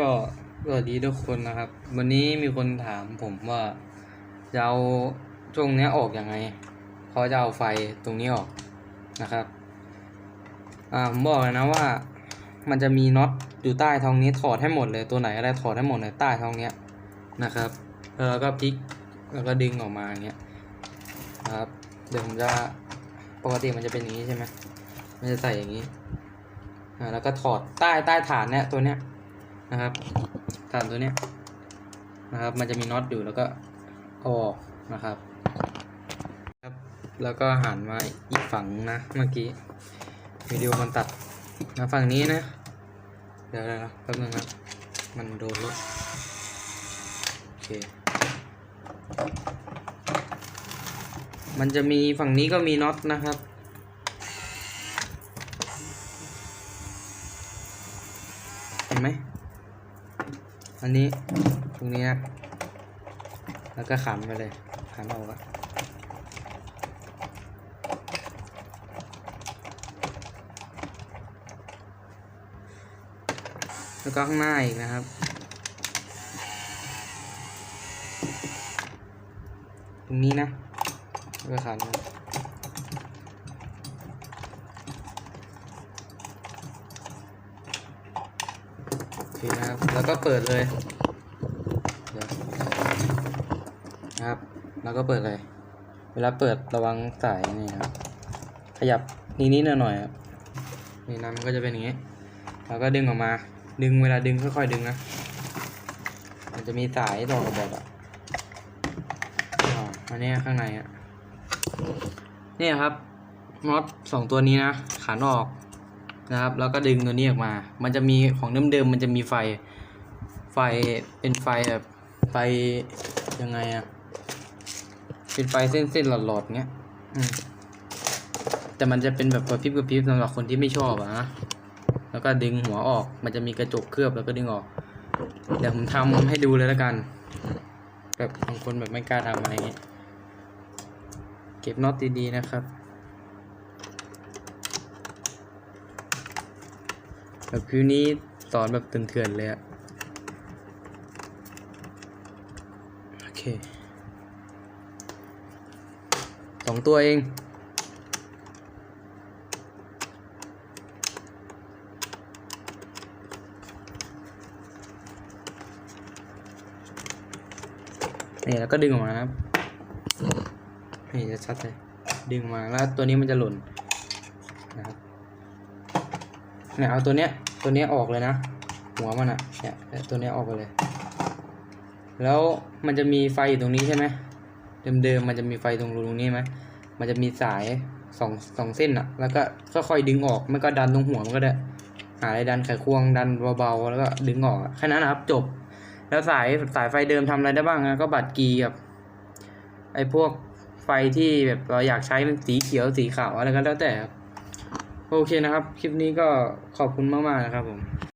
ก็สวัสดีทุกคนนะครับ วันนี้มีคนถามผมว่าจะเอาช่วงนี้ออกอยังไงเขาจะเอาไฟตรงนี้ออกนะครับอ่าผมบอกเลยนะว่า มันจะมีน็อตอยู่ใต้ท้องนี้ถอดให้หมดเลยตัวไหนก็ได้ถอดให้หมดเลยใต้ท้องเนี้ยนะครับแล้วเราก็พลิกแล้วก็ดึงออกมาอย่างเงี้ยนะครับเดี๋ยวผมจะปกติมันจะเป็นอย่างนี้ใช่ไหมมันจะใส่อย่างนี้อ่าแล้วก็ถอดใต้ใต้ฐานเนี้ยตัวเนี้ย นะครับฐานตัวเนี้ยนะครับ มันจะมีน็อตอยู่แล้วก็เอาออกนะครับครับ แล้วก็หันมาอีกฝั่งนะเมื่อกี้วิดีโอมันตัดมาฝั่งนี้นะ เดี๋ยวนะแป๊บนึงนะมันโดนรถโอเคมันจะมีฝั่งนี้ก็มีน็อตนะครับเห็นไหม อันนี้ตรงนี้นะแล้วก็ขันไปเลยขันออกอะแล้วก็ข้างหน้าอีกนะครับ ตรงนี้นะแล้วก็ขันนะโอ เคนะครับ แล้วก็เปิดเลยนะครับ แล้วก็เปิดเลย เวลาเปิดระวังสายนี่ครับ ขยับนิดๆหน่อยๆครับนี่นะมันก็จะเป็นอย่างนี้ แล้วก็ดึงออกมา ดึงเวลาดึงค่อยๆดึงนะ มันจะมีสายต่อกับแบบอะอ๋ออันนี้ข้างในอะเนี่ยครับน็อตสองตัวนี้นะ ขานออก นะครับ แล้วก็ดึงตัวนี้ออกมา มันจะมีของเดิมๆมันจะมีไฟ ไฟเป็นไฟแบบไฟยังไงอะเป็นไฟเส้นๆหลอดๆเงี้ยแต่มันจะเป็นแบบกระพริบกระพริบสำหรับคนที่ไม่ชอบอะนะแล้วก็ดึงหัวออก มันจะมีกระจกเคลือบแล้วก็ดึงออก เดี๋ยวผมทำให้ดูเลยแล้วกัน แบบบางคนแบบไม่กล้าทำอะไรเงี้ย เก็บน็อตดีๆนะครับ แบบคิวนี้สอนแบบเถื่อนๆเลยอะโอเคสองตัวเองนี่แล้วก็ดึงออกมาครับ นี่จะชัดเลย ดึงมาแล้วตัวนี้มันจะหล่นนะครับเนี่ยเอาตัวเนี้ย ตัวนี้ออกเลยนะ หัวมันอะเนี่ยตัวนี้ออกไปเลย แล้วมันจะมีไฟอยู่ตรงนี้ใช่ไหมเดิมๆมันจะมีไฟตรงรูตรงนี้ไหมมันจะมีสายสองสองเส้นอะแล้วก็ค่อยๆดึงออกไม่ก็ดันตรงหัวมันก็ได้หาอะไรดันไขควงดันเบาๆแล้วก็ดึงออกแค่นั้นนะครับจบ แล้วสายสายไฟเดิมทำอะไรได้บ้างนะก็บัตรกีกับไอ้พวกไฟที่แบบเราอยากใช้เป็นสีเขียวสีขาวอะไรก็แล้วแต่ครับ โอเคนะครับ คลิปนี้ก็ขอบคุณมาก ๆ นะครับผม